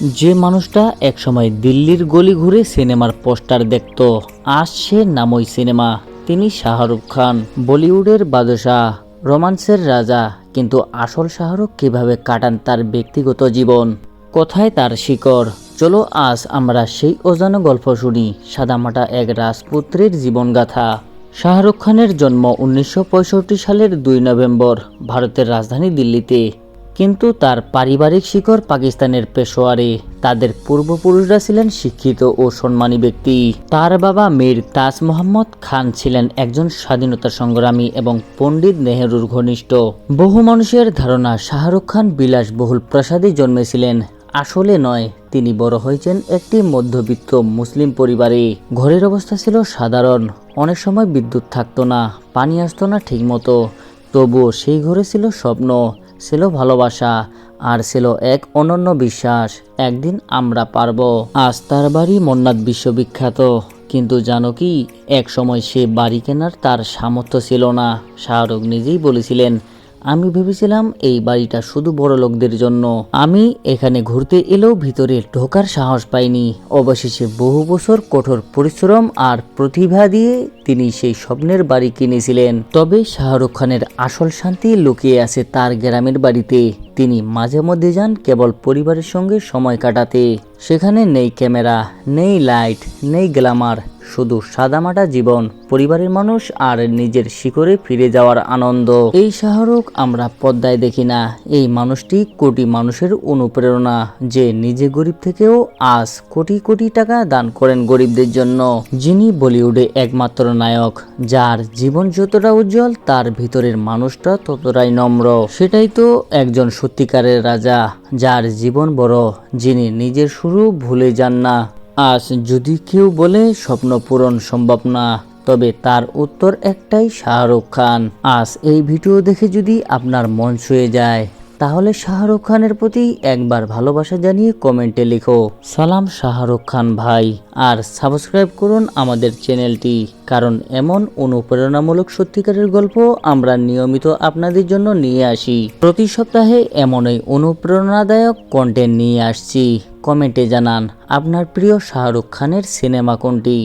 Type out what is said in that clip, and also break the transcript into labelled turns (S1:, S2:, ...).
S1: যে মানুষটা একসময় দিল্লির গলি ঘুরে সিনেমার পোস্টার দেখত, আজ সে নামই সিনেমা। তিনি শাহরুখ খান, বলিউডের বাদশাহ, রোমান্সের রাজা, কিন্তু আসল শাহরুখ কীভাবে কাটান তার ব্যক্তিগত জীবন? কোথায় তার শিকড়? চলো আজ আমরা সেই অজানা গল্প শুনি, সাদামাটা এক রাজপুত্রের জীবনগাথা। শাহরুখ খানের জন্ম উনিশশো পঁয়ষট্টি সালের দুই নভেম্বর, ভারতের রাজধানী দিল্লিতে। কিন্তু তার পারিবারিক শিকড় পাকিস্তানের পেশোয়ারে। তাদের পূর্বপুরুষরা ছিলেন শিক্ষিত ও সম্মানী ব্যক্তি। তার বাবা মীর তাজ মোহাম্মদ খান ছিলেন একজন স্বাধীনতা সংগ্রামী এবং পণ্ডিত নেহেরুর ঘনিষ্ঠ। বহু মানুষের ধারণা শাহরুখ খান বিলাসবহুল প্রাসাদে জন্মেছিলেন। আসলে নয়, তিনি বড় হয়েছেন একটি মধ্যবিত্ত মুসলিম পরিবারে। ঘরের অবস্থা ছিল সাধারণ, অনেক সময় বিদ্যুৎ থাকতো না, পানি আসতো না ঠিকমতো। তবুও সেই ঘরে ছিল স্বপ্ন। ছিল ভালোবাসা আর ছিল এক অনন্য বিশ্বাস, একদিন আমরা পারব। আজ তার বাড়ি মন্নাথ বিশ্ববিখ্যাত, কিন্তু জানো কি এক সময় সে বাড়ি কেনার তার সামর্থ্য ছিল না। শাহরুখ নিজেই বলেছিলেন আমি ভেবেছিলাম এই বাড়িটা শুধু বড় লোকদের জন্য। আমি এখানে ঘুরতে এলেও ভিতরে ঢোকার সাহস পাইনি। অবশেষে বহু বছর কঠোর পরিশ্রম আর প্রতিভা দিয়ে তিনি সেই স্বপ্নের বাড়ি কিনেছিলেন। তবে শাহরুখ খানের আসল শান্তি লুকিয়ে আছে তার গ্রামের বাড়িতে। তিনি মাঝে মধ্যে যান কেবল পরিবারের সঙ্গে সময় কাটাতে। সেখানে নেই ক্যামেরা, নেই লাইট, নেই গ্ল্যামার শুধু সাদামাটা জীবন, পরিবারের মানুষ আর নিজের শিকড়ে ফিরে যাওয়ার আনন্দ। এই শাহরুখ আমরা পদ্মায় দেখি না। এই মানুষটি কোটি মানুষের অনুপ্রেরণা, যে নিজে গরিব থেকেও আজ কোটি কোটি টাকা দান করেন গরিবদের জন্য। যিনি বলিউডে একমাত্র নায়ক, যার জীবন যতটা উজ্জ্বল, তার ভিতরের মানুষটা ততটাই নম্র। সেটাই তো একজন সত্যিকারের রাজা, যার জীবন বড়, যিনি নিজের শুরু ভুলে যান না। আজ যদি কেউ বলে, স্বপ্ন পূরণ সম্ভব না, তবে তার উত্তর একটাই, শাহরুখ খান। আজ এই ভিডিও দেখে যদি আপনার মন ছুঁয়ে যায়, তাহলে শাহরুখ খানের প্রতি একবার ভালোবাসা জানিয়ে কমেন্টে লিখো, সালাম শাহরুখ খান ভাই। আর সাবস্ক্রাইব করুন আমাদের চ্যানেলটি, কারণ এমন অনুপ্রেরণামূলক সত্যিকারের গল্প আমরা নিয়মিত আপনাদের জন্য নিয়ে আসি। প্রতি সপ্তাহে এমনই অনুপ্রেরণাদায়ক কন্টেন্ট নিয়ে আসছি। কমেন্টে জানান আপনার প্রিয় শাহরুখ খানের সিনেমা কোনটি?